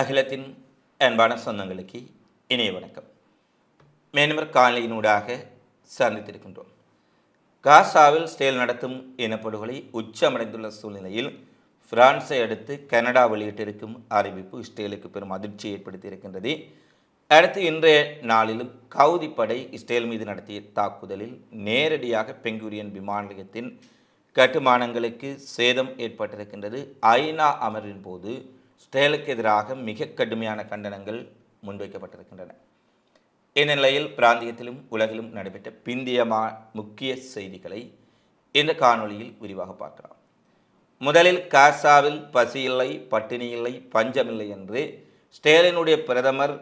அகிலத்தின் அன்பான சொந்தங்களுக்கு இணைய வணக்கம். மேனவர் காலையினூடாக சந்தித்திருக்கின்றோம் காசாவில் ஸ்டேல் நடத்தும் இனப்படுகொலை உச்சமடைந்துள்ள சூழ்நிலையில் பிரான்ஸை அடுத்து கனடா வெளியிட்டிருக்கும் அறிவிப்பு இஸ்ரேலுக்கு பெரும் அதிர்ச்சியை ஏற்படுத்தியிருக்கின்றது. அடுத்து இன்றைய நாளிலும் கவுதி படை இஸ்ரேல் மீது நடத்திய தாக்குதலில் நேரடியாக பெங்குரியன் விமான நிலையத்தின் கட்டுமானங்களுக்கு சேதம் ஏற்பட்டிருக்கின்றது. ஐநா அமர்வின் போது ஸ்டேலுக்கு எதிராக மிக கடுமையான கண்டனங்கள் முன்வைக்கப்பட்டிருக்கின்றன. இந்நிலையில் பிராந்தியத்திலும் உலகிலும் நடைபெற்ற பிந்திய மா முக்கிய செய்திகளை இந்த காணொளியில் விரிவாக பார்க்கலாம். முதலில் காசாவில் பசி இல்லை பட்டினி இல்லை பஞ்சமில்லை என்று ஸ்டேலினுடைய பிரதமர்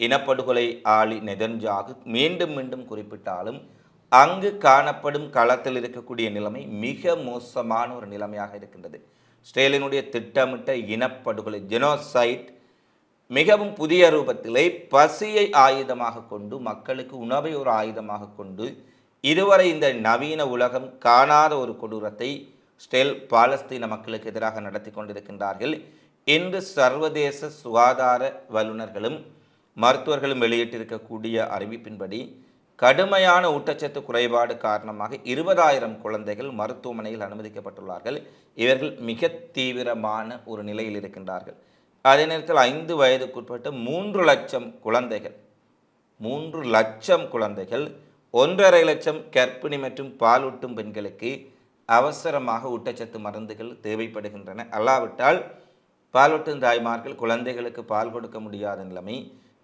இனப்படுகொலை ஆளி நெதன்ஜாகு மீண்டும் மீண்டும் குறிப்பிட்டாலும் அங்கு காணப்படும் களத்தில் இருக்கக்கூடிய நிலைமை மிக மோசமான ஒரு நிலைமையாக இருக்கின்றது. ஸ்டேலினுடைய திட்டமிட்ட இனப்படுகொலை ஜெனோசைட் மிகவும் புதிய ரூபத்திலே பசியை ஆயுதமாக கொண்டு மக்களுக்கு உணவை ஒரு ஆயுதமாக கொண்டு இதுவரை இந்த நவீன உலகம் காணாத ஒரு கொடூரத்தை ஸ்டெல் பாலஸ்தீன மக்களுக்கு எதிராக நடத்தி கொண்டிருக்கின்றார்கள். இன்று சர்வதேச சுகாதார வல்லுநர்களும் மருத்துவர்களும் வெளியிட்டிருக்கக்கூடிய அறிவிப்பின்படி கடுமையான ஊட்டச்சத்து குறைபாடு காரணமாக இருபதாயிரம் குழந்தைகள் மருத்துவமனையில் அனுமதிக்கப்பட்டுள்ளார்கள். இவர்கள் மிக தீவிரமான ஒரு நிலையில் இருக்கின்றார்கள். அதே நேரத்தில் ஐந்து வயதுக்குட்பட்ட மூன்று லட்சம் குழந்தைகள் மூன்று லட்சம் குழந்தைகள் ஒன்றரை லட்சம் கர்ப்பிணி மற்றும் பாலூட்டும் பெண்களுக்கு அவசரமாக ஊட்டச்சத்து மருந்துகள் தேவைப்படுகின்றன. அல்லாவிட்டால் பாலூட்டும் தாய்மார்கள் குழந்தைகளுக்கு பால் கொடுக்க முடியாத நிலைமை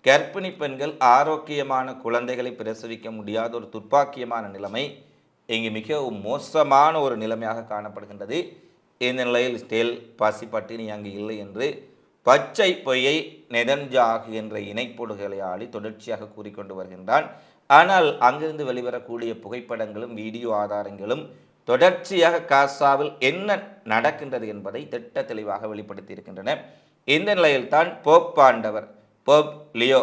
கர்ப்பிணி பெண்கள் ஆரோக்கியமான குழந்தைகளை பிரசவிக்க முடியாத ஒரு துர்ப்பாக்கியமான நிலைமை இங்கு மிகவும் மோசமான ஒரு நிலைமையாக காணப்படுகின்றது. இந்த நிலையில் ஸ்டேல் பசி பட்டினி அங்கு இல்லை என்று பச்சை பொய்யை நெதன்ஜாகு என்ற இணைப்பொடுகளை ஆளி தொடர்ச்சியாக கூறிக்கொண்டு வருகின்றான். ஆனால் அங்கிருந்து வெளிவரக்கூடிய புகைப்படங்களும் வீடியோ ஆதாரங்களும் தொடர்ச்சியாக காசாவில் என்ன நடக்கின்றது என்பதை திட்ட தெளிவாக வெளிப்படுத்தி இருக்கின்றன இந்த நிலையில்தான் போப்பாண்டவர் போப் லியோ.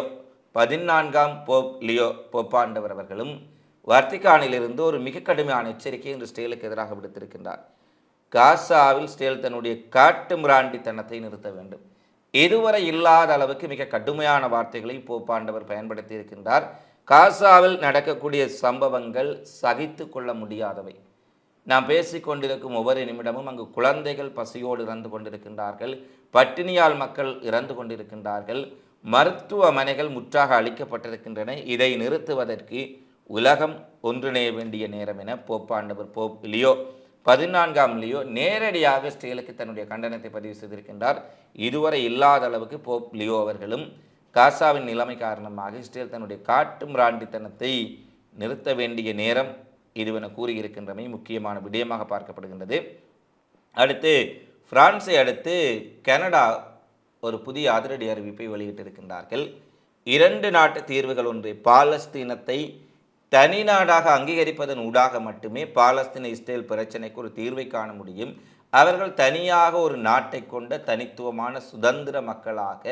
பதினான்காம் போப் லியோ போப்பாண்டவர் அவர்களும் வர்த்திகானிலிருந்து ஒரு மிக கடுமையான எச்சரிக்கை இன்று ஸ்டேலுக்கு எதிராக விடுத்திருக்கின்றார். காசாவில் ஸ்டேல் தன்னுடைய காட்டு மிராண்டித்தனத்தை நிறுத்த வேண்டும். இதுவரை இல்லாத அளவுக்கு மிக கடுமையான வார்த்தைகளை போப்பாண்டவர் பயன்படுத்தி இருக்கின்றார். காசாவில் நடக்கக்கூடிய சம்பவங்கள் சகித்து கொள்ள முடியாதவை. நாம் பேசிக்கொண்டிருக்கும் ஒவ்வொரு நிமிடமும் அங்கு குழந்தைகள் பசியோடு இறந்து கொண்டிருக்கின்றார்கள். பட்டினியால் மக்கள் இறந்து கொண்டிருக்கின்றார்கள். மருத்துவமனைகள் முற்றாக அளிக்கப்பட்டிருக்கின்றன. இதை நிறுத்துவதற்கு உலகம் ஒன்றிணைய வேண்டிய நேரம் என போப்பாண்டவர் போப் லியோ பதினான்காம் லியோ நேரடியாக ஸ்ரீலுக்கு தன்னுடைய கண்டனத்தை பதிவு செய்திருக்கின்றார். இதுவரை இல்லாத அளவுக்கு போப் லியோ அவர்களும் காசாவின் நிலைமை காரணமாக இஸ்ரேல் தன்னுடைய காட்டு மிராண்டித்தனத்தை நிறுத்த வேண்டிய நேரம் இதுவென கூறியிருக்கின்றமை முக்கியமான விடயமாக பார்க்கப்படுகின்றது. அடுத்து பிரான்ஸை அடுத்து கனடா ஒரு புதிய அதிரடி அறிவிப்பை வெளியிட்டிருக்கின்றார்கள். இரண்டு நாட்டு தீர்வுகள் ஒன்று பாலஸ்தீனத்தை தனி நாடாக அங்கீகரிப்பதன் ஊடாக மட்டுமே பாலஸ்தீன இஸ்ரேல் பிரச்சனைக்கு ஒரு தீர்வை காண முடியும். அவர்கள் தனியாக ஒரு நாட்டை கொண்ட தனித்துவமான சுதந்திர மக்களாக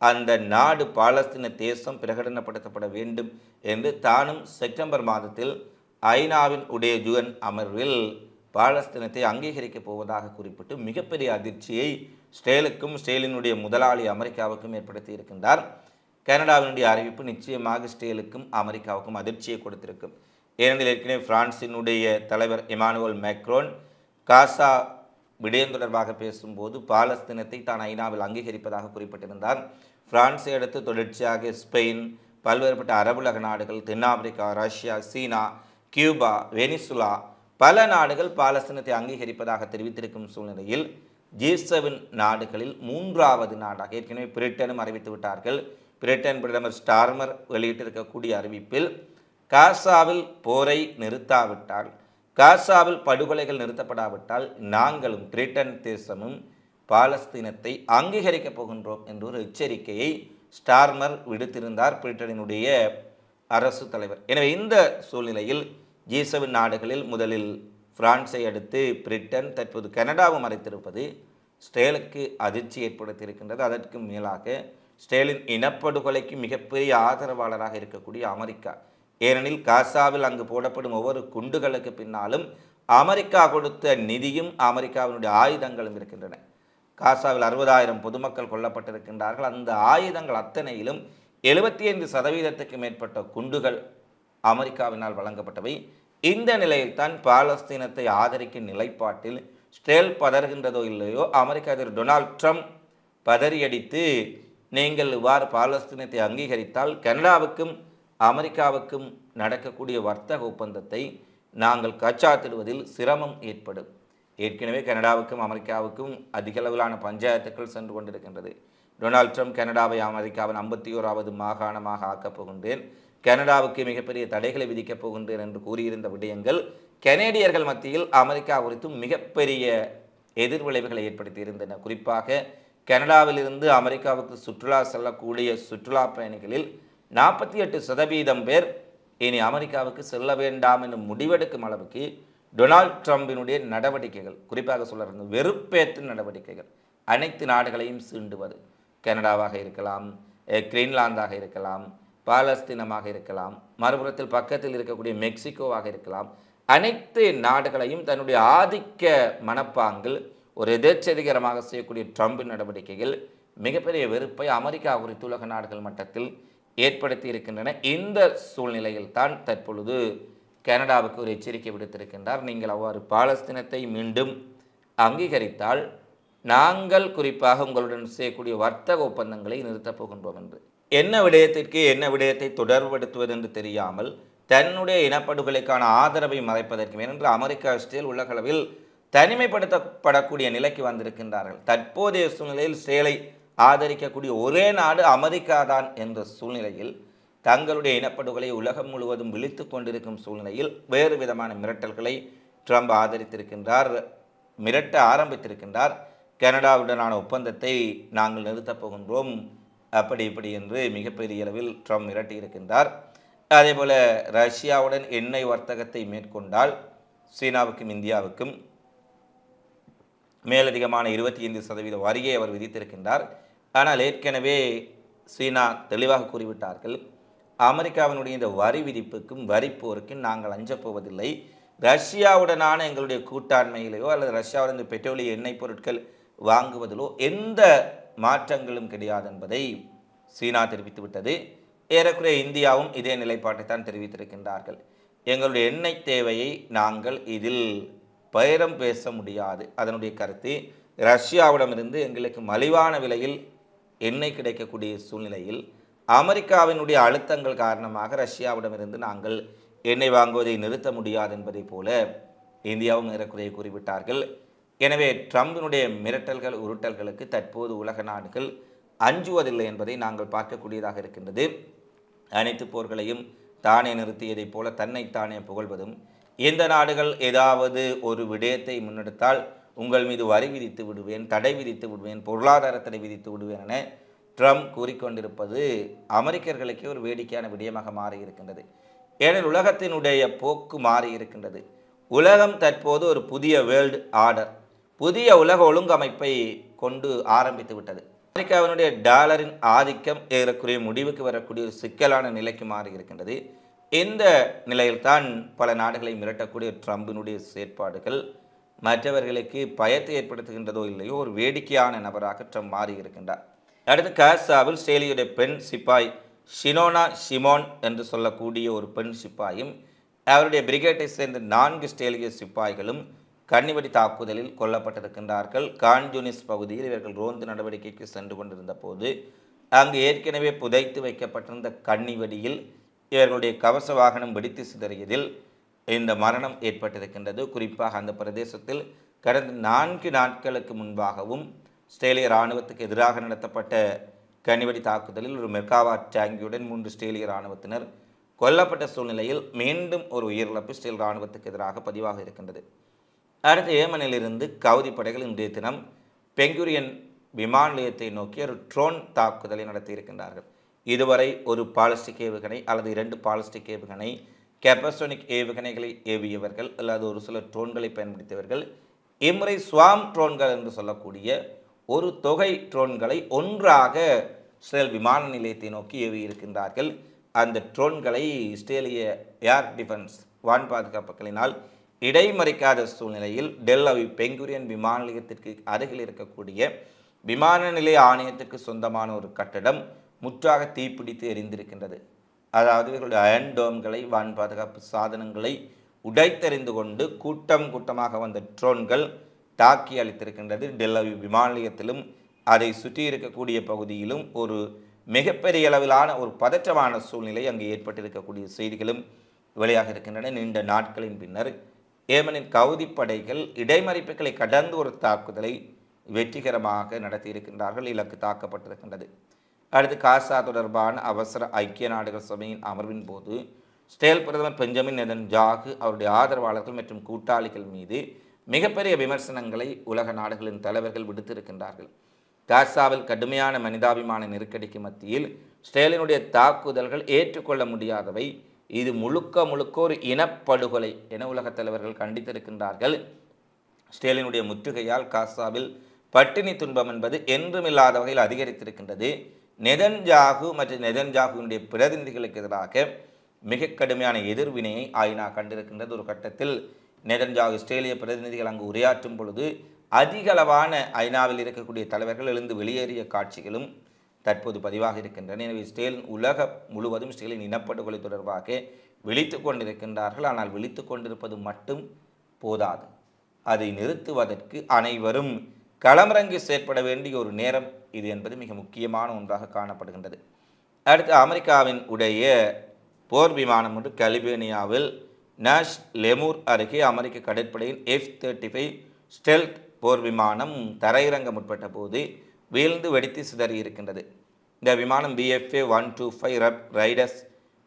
அந்த நாடு பாலஸ்தீன தேசம் பிரகடனப்படுத்தப்பட வேண்டும் என்று தானும் செப்டம்பர் மாதத்தில் ஐநாவின் உடைய ஜுவன் அமர்வில் பாலஸ்தீனத்தை அங்கீகரிக்கப் போவதாக குறிப்பிட்டு மிகப்பெரிய அதிர்ச்சியை ஸ்டேலுக்கும் ஸ்டேலினுடைய முதலாளி அமெரிக்காவுக்கும் ஏற்படுத்தி இருக்கின்றார். கனடாவினுடைய அறிவிப்பு நிச்சயமாக ஸ்டேலுக்கும் அமெரிக்காவுக்கும் அதிர்ச்சியை கொடுத்திருக்கும் ஏனெனில் ஏற்கனவே பிரான்சினுடைய தலைவர் இமானுவல் மேக்ரோன் காசா விடயம் தொடர்பாக பேசும்போது பாலஸ்தீனத்தை தான் ஐநாவில் அங்கீகரிப்பதாக குறிப்பிட்டிருந்தார். பிரான்ஸை அடுத்து தொடர்ச்சியாக ஸ்பெயின் பல்வேறுபட்ட அரபுலக நாடுகள் தென்னாப்பிரிக்கா ரஷ்யா சீனா கியூபா வெனிசுலா பல நாடுகள் பாலஸ்தீனத்தை அங்கீகரிப்பதாக தெரிவித்திருக்கும் சூழ்நிலையில் ஜி செவன் நாடுகளில் மூன்றாவது நாடாக ஏற்கனவே பிரிட்டனும் அறிவித்து விட்டார்கள். பிரிட்டன் பிரதமர் ஸ்டார்மர் வெளியிட்டிருக்கக்கூடிய அறிவிப்பில் காசாவில் போரை நிறுத்தாவிட்டால் காசாவில் படுகொலைகள் நிறுத்தப்படாவிட்டால் நாங்களும் பிரிட்டன் தேசமும் பாலஸ்தீனத்தை அங்கீகரிக்கப் போகின்றோம் என்ற ஒரு எச்சரிக்கையை ஸ்டார்மர் விடுத்திருந்தார் பிரிட்டனினுடைய அரசு தலைவர். எனவே இந்த சூழ்நிலையில் ஜி செவன் நாடுகளில் முதலில் பிரான்ஸை அடுத்து பிரிட்டன் தற்போது கனடாவும் மறைத்திருப்பது ஸ்டேலுக்கு அதிர்ச்சி ஏற்படுத்தியிருக்கின்றது. அதற்கு மேலாக ஸ்டேலின் இனப்படுகொலைக்கு மிகப்பெரிய ஆதரவாளராக இருக்கக்கூடிய அமெரிக்கா. ஏனெனில் காசாவில் அங்கு போடப்படும் ஒவ்வொரு குண்டுகளுக்கு பின்னாலும் அமெரிக்கா கொடுத்த நிதியும் அமெரிக்காவினுடைய ஆயுதங்களும் இருக்கின்றன. காசாவில் அறுபதாயிரம் பொதுமக்கள் கொல்லப்பட்டிருக்கின்றார்கள். அந்த ஆயுதங்கள் அத்தனையிலும் எழுபத்தி ஐந்து சதவீதத்துக்கு மேற்பட்ட குண்டுகள் அமெரிக்காவினால் வழங்கப்பட்டவை. இந்த நிலையில்தான் பாலஸ்தீனத்தை ஆதரிக்கும் நிலைப்பாட்டில் ஸ்டேல் பதறுகின்றதோ இல்லையோ அமெரிக்க அதிபர் டொனால்ட் ட்ரம்ப் பதறியடித்து நீங்கள் இவ்வாறு பாலஸ்தீனத்தை அங்கீகரித்தால் கனடாவுக்கும் அமெரிக்காவுக்கும் நடக்கக்கூடிய வர்த்தக ஒப்பந்தத்தை நாங்கள் கச்சாத்திடுவதில் சிரமம் ஏற்படும். ஏற்கனவே கனடாவுக்கும் அமெரிக்காவுக்கும் அதிக அளவிலான பஞ்சாயத்துக்கள் சென்று கொண்டிருக்கின்றது. டொனால்ட் ட்ரம்ப் கனடாவை அமெரிக்காவின் ஐம்பத்தி ஓராவது மாகாணமாக ஆக்கப் போகின்றேன். கனடாவுக்கு மிகப்பெரிய தடைகளை விதிக்கப் போகின்றேன் என்று கூறியிருந்த விடயங்கள் கனேடியர்கள் மத்தியில் அமெரிக்கா குறித்து மிகப்பெரிய எதிர்விளைவுகளை ஏற்படுத்தியிருந்தன. குறிப்பாக கனடாவிலிருந்து அமெரிக்காவுக்கு சுற்றுலா செல்லக்கூடிய சுற்றுலா பயணிகளில் நாற்பத்தி எட்டு சதவீதம் பேர் இனி அமெரிக்காவுக்கு செல்ல வேண்டாம் என்று முடிவெடுக்கும் அளவுக்கு டொனால்ட் ட்ரம்பினுடைய நடவடிக்கைகள் குறிப்பாக சொல்ல வெறுப்பேற்று நடவடிக்கைகள் அனைத்து நாடுகளையும் சீண்டுவது. கனடாவாக இருக்கலாம் கிரீன்லாந்தாக இருக்கலாம் பாலஸ்தீனமாக இருக்கலாம் மறுபுறத்தில் பக்கத்தில் இருக்கக்கூடிய மெக்சிகோவாக இருக்கலாம். அனைத்து நாடுகளையும் தன்னுடைய ஆதிக்க மனப்பாங்கில் ஒரு எதிர்ச்சதிகரமாக செய்யக்கூடிய ட்ரம்பின் நடவடிக்கைகள் மிகப்பெரிய வெறுப்பை அமெரிக்கா குறித்து உலக நாடுகள் மட்டத்தில் ஏற்படுத்தி இருக்கின்றன. இந்த சூழ்நிலையில் தான் தற்பொழுது கனடாவுக்கு ஒரு எச்சரிக்கை விடுத்திருக்கின்றார். நீங்கள் அவ்வாறு பாலஸ்தீனத்தை மீண்டும் அங்கீகரித்தால் நாங்கள் குறிப்பாக உங்களுடன் செய்யக்கூடிய வர்த்தக ஒப்பந்தங்களை நிறுத்தப் போகின்றோம் என்று. என்ன விடயத்திற்கு என்ன விடயத்தை தொடர்படுத்துவது என்று தெரியாமல் தன்னுடைய இனப்படுகொலைக்கான ஆதரவை மறைப்பதற்கு ஏனென்று அமெரிக்கா இஸ்ரேல் உலகளவில் தனிமைப்படுத்தப்படக்கூடிய நிலைக்கு வந்திருக்கின்றார்கள். தற்போதைய சூழ்நிலையில் இஸ்ரேலை ஆதரிக்கக்கூடிய ஒரே நாடு அமெரிக்கா தான் என்ற சூழ்நிலையில் தங்களுடைய இனப்படுகொலை உலகம் முழுவதும் விழித்து கொண்டிருக்கும் சூழ்நிலையில் வேறு விதமான மிரட்டல்களை ட்ரம்ப் ஆதரித்திருக்கின்றார் மிரட்ட ஆரம்பித்திருக்கின்றார். கனடாவுடனான ஒப்பந்தத்தை நாங்கள் நிறுத்தப் போகின்றோம். அப்படி இப்படி என்று மிகப்பெரிய அளவில் ட்ரம்ப் மிரட்டியிருக்கின்றார். அதேபோல் ரஷ்யாவுடன் எண்ணெய் வர்த்தகத்தை மேற்கொண்டால் சீனாவுக்கும் இந்தியாவுக்கும் மேலதிகமான இருபத்தி ஐந்து சதவீத வரியை அவர் விதித்திருக்கின்றார். ஆனால் ஏற்கனவே சீனா தெளிவாக கூறிவிட்டார்கள். அமெரிக்காவினுடைய இந்த வரி விதிப்புக்கும் வரி போருக்கும் நாங்கள் அஞ்சப் போவதில்லை. ரஷ்யாவுடனான எங்களுடைய கூட்டாண்மையிலேயோ அல்லது ரஷ்யாவுடன் இந்த பெட்ரோலிய எண்ணெய் பொருட்கள் வாங்குவதிலோ எந்த மாற்றங்களும் கிடையாது என்பதை சீனா தெரிவித்துவிட்டது. ஏறக்குறைய இந்தியாவும் இதே நிலைப்பாட்டை தான் தெரிவித்திருக்கின்றார்கள். எங்களுடைய எண்ணெய் தேவையை நாங்கள் இதில் பயிரம் பேச முடியாது. அதனுடைய கருத்து ரஷ்யாவிடமிருந்து எங்களுக்கு மலிவான விலையில் எண்ணெய் கிடைக்கக்கூடிய சூழ்நிலையில் அமெரிக்காவினுடைய அழுத்தங்கள் காரணமாக ரஷ்யாவிடமிருந்து நாங்கள் எண்ணெய் வாங்குவதை நிறுத்த முடியாது என்பதை போல இந்தியாவும் ஏறக்குறைய கூறிவிட்டார்கள். எனவே ட்ரம்பினுடைய மிரட்டல்கள் உருட்டல்களுக்கு தற்போது உலக நாடுகள் அஞ்சுவதில்லை என்பதை நாங்கள் பார்க்கக்கூடியதாக இருக்கின்றது. அனைத்து போர்களையும் தானே நிறுத்தியதைப் போல தன்னைத்தானே புகழ்வதும் எந்த நாடுகள் ஏதாவது ஒரு விடயத்தை முன்னெடுத்தால் உங்கள் மீது வரி விதித்து விடுவேன் தடை விதித்து விடுவேன் பொருளாதார தடை விதித்து விடுவேன் என ட்ரம்ப் கூறிக்கொண்டிருப்பது அமெரிக்கர்களுக்கே ஒரு வேடிக்கையான விடயமாக மாறியிருக்கின்றது. ஏனெனில் உலகத்தினுடைய போக்கு மாறி இருக்கின்றது உலகம் தற்போது ஒரு புதிய வேர்ல்டு ஆர்டர் புதிய உலக ஒழுங்கமைப்பை கொண்டு ஆரம்பித்து விட்டது. அமெரிக்காவினுடைய டாலரின் ஆதிக்கம் ஏறக்குறைய முடிவுக்கு வரக்கூடிய ஒரு சிக்கலான நிலைக்கு மாறி இருக்கின்றது. இந்த நிலையில்தான் பல நாடுகளை மிரட்டக்கூடிய ட்ரம்பினுடைய செயற்பாடுகள் மற்றவர்களுக்கு பயத்தை ஏற்படுத்துகின்றதோ இல்லையோ ஒரு வேடிக்கையான நபராக ட்ரம்ப் மாறி இருக்கின்றார். அடுத்து காசாவில் ஸ்ரேலியுடைய பெண் சிப்பாய் ஷினோனா ஷிமோன் என்று சொல்லக்கூடிய ஒரு பெண் சிப்பாயும் அவருடைய பிரிகேட்டை சேர்ந்த நான்கு ஸ்டேலிய சிப்பாய்களும் கன்னிவெடி தாக்குதலில் கொல்லப்பட்டிருக்கின்றார்கள். கான்ஜூனிஸ் பகுதியில் இவர்கள் ரோந்து நடவடிக்கைக்கு சென்று கொண்டிருந்த போது அங்கு ஏற்கனவே புதைத்து வைக்கப்பட்டிருந்த கன்னிவெடியில் இவர்களுடைய கவச வாகனம் வெடித்து சிதறியதில் இந்த மரணம் ஏற்பட்டிருக்கின்றது. குறிப்பாக அந்த பிரதேசத்தில் கடந்த நான்கு நாட்களுக்கு முன்பாகவும் ஸ்ட்ரேலிய இராணுவத்துக்கு எதிராக நடத்தப்பட்ட கனிவெடி தாக்குதலில் ஒரு மெர்காவா டேங்கியுடன் மூன்று ஸ்ரேலிய இராணுவத்தினர் கொல்லப்பட்ட சூழ்நிலையில் மீண்டும் ஒரு உயிரிழப்பு ஸ்டேல் இராணுவத்துக்கு எதிராக பதிவாக இருக்கின்றது. அடுத்து ஏமனிலிருந்து கவுதி படைகள் இன்றைய தினம் பெங்குரியன் விமான நிலையத்தை நோக்கி ஒரு ட்ரோன் தாக்குதலை நடத்தியிருக்கின்றார்கள். இதுவரை ஒரு பாலிஸ்டிக் ஏவுகணை அல்லது இரண்டு பாலிஸ்டிக் ஏவுகணை கெப்பசோனிக் ஏவுகணைகளை ஏவியவர்கள் அல்லது ஒரு சில ட்ரோன்களை பயன்படுத்தியவர்கள் இம்முறை சுவாம் ட்ரோன்கள் என்று சொல்லக்கூடிய ஒரு தொகை ட்ரோன்களை ஒன்றாக இஸ்ரேல் விமான நிலையத்தை நோக்கி ஏவி இருக்கின்றார்கள் அந்த ட்ரோன்களை இஸ்ரேலிய ஏர் டிஃபென்ஸ் வான் பாதுகாப்புகளினால் இடைமறிக்காத சூழ்நிலையில் டெல் அவி பெங்குரியன் விமான நிலையத்திற்கு அருகில் இருக்கக்கூடிய விமான நிலைய ஆணையத்திற்கு சொந்தமான ஒரு கட்டடம் முற்றாக தீப்பிடித்து எரிந்திருக்கின்றது. அதாவது இவர்களுடைய அயன் டோம்களை வான் பாதுகாப்பு சாதனங்களை உடைத்தெறிந்து கொண்டு கூட்டம் கூட்டமாக வந்த ட்ரோன்கள் தாக்கி அளித்திருக்கின்றது டெல்லவி விமான நிலையத்திலும் அதை சுற்றி இருக்கக்கூடிய பகுதியிலும் ஒரு மிகப்பெரிய அளவிலான ஒரு பதற்றமான சூழ்நிலை அங்கு ஏற்பட்டிருக்கக்கூடிய செய்திகளும் வெளியாக இருக்கின்றன. நீண்ட நாட்களின் பின்னர் ஏமனின் கவுதி படைகள் இடைமறிப்புகளை கடந்து ஒரு தாக்குதலை வெற்றிகரமாக நடத்தியிருக்கின்றார்கள் இலக்கு தாக்கப்பட்டிருக்கின்றது. அடுத்து காசா தொடர்பான அவசர ஐக்கிய நாடுகள் சபையின் அமர்வின் போது ஸ்டேல் பிரதமர் பெஞ்சமின் நெதன் ஜாகு அவருடைய ஆதரவாளர்கள் மற்றும் கூட்டாளிகள் மீது மிகப்பெரிய விமர்சனங்களை உலக நாடுகளின் தலைவர்கள் விடுத்திருக்கின்றார்கள். காசாவில் கடுமையான மனிதாபிமான நெருக்கடிக்கு மத்தியில் ஸ்டேலினுடைய தாக்குதல்கள் ஏற்றுக்கொள்ள முடியாதவை இது முழுக்க முழுக்க ஒரு இனப்படுகொலை என உலகத் தலைவர்கள் கண்டித்திருக்கின்றார்கள். ஸ்டேலினுடைய முற்றுகையால் காசாவில் பட்டினி துன்பம் என்பது என்றுமில்லாத வகையில் அதிகரித்திருக்கின்றது. நெதன்ஜாகு மற்றும் நெதன்ஜாகுவினுடைய பிரதிநிதிகளுக்கு எதிராக மிக கடுமையான எதிர்வினையை ஆயினா கண்டிருக்கின்றது. ஒரு கட்டத்தில் நெதன்ஜாகு இஸ்ரேலிய பிரதிநிதிகள் அங்கு உரையாற்றும் பொழுது அதிகளவான ஐநாவில் இருக்கக்கூடிய தலைவர்கள் எழுந்து வெளியேறிய காட்சிகளும் தற்போது பதிவாக இருக்கின்றன. எனவே இஸ்ரேல் உலக முழுவதும் ஸ்டேலின் இனப்படுகொலை தொடர்பாக விழித்து கொண்டிருக்கின்றார்கள். ஆனால் விழித்து கொண்டிருப்பது மட்டும் போதாது. அதை நிறுத்துவதற்கு அனைவரும் களமிறங்கி செயற்பட வேண்டிய ஒரு நேரம் இது என்பது மிக முக்கியமான ஒன்றாக காணப்படுகின்றது. அடுத்து அமெரிக்காவின் உடைய போர் விமானம் ஒன்று கலிபேனியாவில் நாஷ் லெமூர் அருகே அமெரிக்க கடற்படையின் எஃப் தேர்ட்டி ஃபைவ் ஸ்டெல்த் போர் விமானம் தரையிறங்க முற்பட்ட போது வீழ்ந்து வெடித்து சிதறி இருக்கின்றது. இந்த விமானம் VFA one two five rough raiders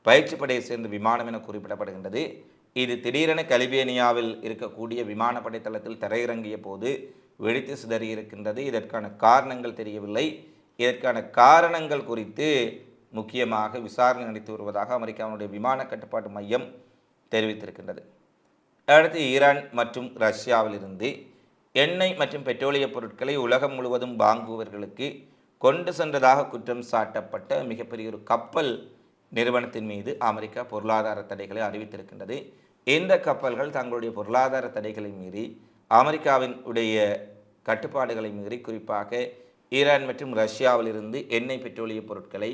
பயிற்சி படையை சேர்ந்த விமானம் என குறிப்பிடப்படுகின்றது. இது திடீரென கலிபேனியாவில் இருக்கக்கூடிய விமானப்படை தளத்தில் தரையிறங்கிய போது வெடித்து சிதறி இருக்கின்றது. இதற்கான காரணங்கள் தெரியவில்லை. இதற்கான காரணங்கள் குறித்து முக்கியமாக விசாரணை நடத்தி வருவதாக அமெரிக்காவுடைய விமான கட்டுப்பாட்டு மையம் தெரிவித்திருக்கின்றது. அடுத்து ஈரான் மற்றும் ரஷ்யாவிலிருந்து எண்ணெய் மற்றும் பெட்ரோலிய பொருட்களை உலகம் முழுவதும் வாங்குபவர்களுக்கு கொண்டு சென்றதாக குற்றம் சாட்டப்பட்ட மிகப்பெரிய ஒரு கப்பல் நிறுவனத்தின் மீது அமெரிக்கா பொருளாதார தடைகளை அறிவித்திருக்கின்றது. இந்த கப்பல்கள் தங்களுடைய பொருளாதார தடைகளை மீறி அமெரிக்காவின் உடைய கட்டுப்பாடுகளை மீறி குறிப்பாக ஈரான் மற்றும் ரஷ்யாவிலிருந்து எண்ணெய் பெட்ரோலிய பொருட்களை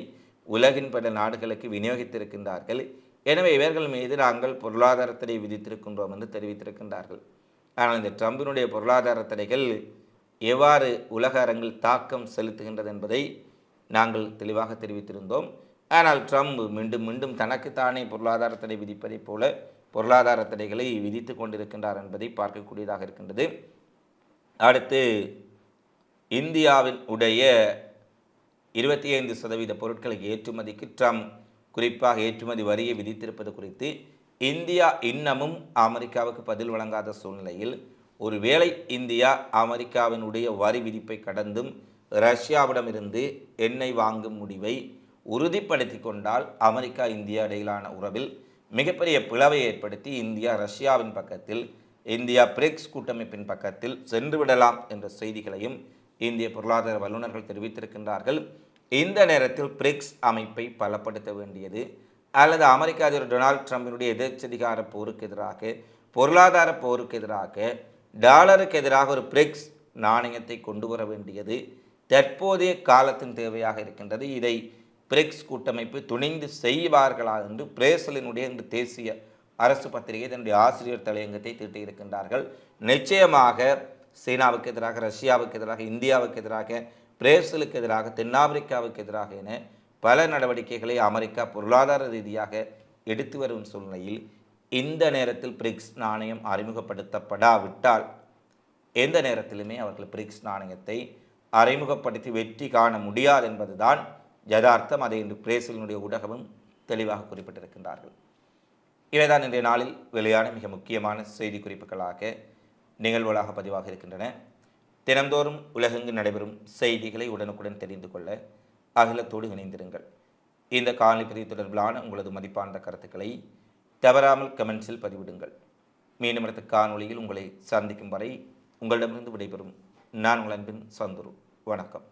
உலகின் பல நாடுகளுக்கு விநியோகித்திருக்கின்றார்கள். எனவே இவர்கள் மீது நாங்கள் பொருளாதாரத்தை விதித்திருக்கின்றோம் என்று தெரிவித்திருக்கின்றார்கள். ஆனால் இந்த ட்ரம்பினுடைய பொருளாதார தடைகள் எவ்வாறு உலக அரங்கில் தாக்கம் செலுத்துகின்றது என்பதை நாங்கள் தெளிவாக தெரிவித்திருந்தோம். ஆனால் ட்ரம்ப் மீண்டும் மீண்டும் தனக்குத்தானே பொருளாதார தடை விதிப்பதைப் போல பொருளாதார தடைகளை விதித்து கொண்டிருக்கின்றார் என்பதை பார்க்கக்கூடியதாக இருக்கின்றது. அடுத்து இந்தியாவின் உடைய இருபத்தி ஐந்து சதவீத பொருட்களை ஏற்றுமதிக்கு ட்ரம்ப் குறிப்பாக ஏற்றுமதி வரியை விதித்திருப்பது குறித்து இந்தியா இன்னமும் அமெரிக்காவுக்கு பதில் வழங்காத சூழ்நிலையில் ஒருவேளை இந்தியா அமெரிக்காவினுடைய வரி விதிப்பை கடந்தும் ரஷ்யாவிடமிருந்து எண்ணெய் வாங்கும் முடிவை உறுதிப்படுத்தி கொண்டால் அமெரிக்கா இந்தியா இடையிலான உறவில் மிகப்பெரிய பிளவை ஏற்படுத்தி இந்தியா ரஷ்யாவின் பக்கத்தில் இந்தியா பிரிக்ஸ் கூட்டமைப்பின் பக்கத்தில் சென்றுவிடலாம் என்ற செய்திகளையும் இந்திய பொருளாதார வல்லுநர்கள் தெரிவித்திருக்கின்றார்கள். இந்த நேரத்தில் பிரிக்ஸ் அமைப்பை பலப்படுத்த வேண்டியது அல்லது அமெரிக்க அதிபர் டொனால்ட் ட்ரம்பினுடைய எதிர்ச்சதிகார போருக்கு எதிராக பொருளாதார போருக்கு எதிராக டாலருக்கு எதிராக ஒரு பிரிக்ஸ் நாணயத்தை கொண்டு வர வேண்டியது தற்போதைய காலத்தின் தேவையாக இருக்கின்றது. இதை பிரிக்ஸ் கூட்டமைப்பு துணிந்து செய்வார்களா என்று பிரேசலினுடைய இந்த தேசிய அரசு பத்திரிகை தன்னுடைய ஆசிரியர் தலையங்கத்தை தீட்டியிருக்கின்றார்கள் நிச்சயமாக சீனாவுக்கு எதிராக ரஷ்யாவுக்கு எதிராக இந்தியாவுக்கு எதிராக பிரேசிலுக்கு எதிராக தென்னாப்பிரிக்காவுக்கு எதிராக என பல நடவடிக்கைகளை அமெரிக்கா பொருளாதார ரீதியாக எடுத்து வரும் சூழ்நிலையில் இந்த நேரத்தில் பிரிக்ஸ் நாணயம் அறிமுகப்படுத்தப்படாவிட்டால் எந்த நேரத்திலுமே அவர்கள் பிரிக்ஸ் நாணயத்தை அறிமுகப்படுத்தி வெற்றி காண முடியாது என்பதுதான் யதார்த்தம். அதை இன்று பிரேசிலினுடைய ஊடகமும் தெளிவாக குறிப்பிட்டிருக்கின்றார்கள். இவைதான் இன்றைய நாளில் வெளியான மிக முக்கியமான செய்தி குறிப்புகளாக நிகழ்வுகளாக பதிவாக இருக்கின்றன. தினந்தோறும் உலகெங்கு நடைபெறும் செய்திகளை உடனுக்குடன் தெரிந்து கொள்ள அகிலத்தோடு இணைந்திருங்கள். இந்த காலனி பதிவு தொடர்பிலான உங்களது மதிப்பார்ந்த கருத்துக்களை தவறாமல் கமெண்ட்ஸில் பதிவிடுங்கள். மீண்டும் அடுத்த காணொலியில் உங்களை சந்திக்கும் வரை உங்களிடமிருந்து விடைபெறும். நான் உங்கள் அன்பின் சந்துரு. வணக்கம்.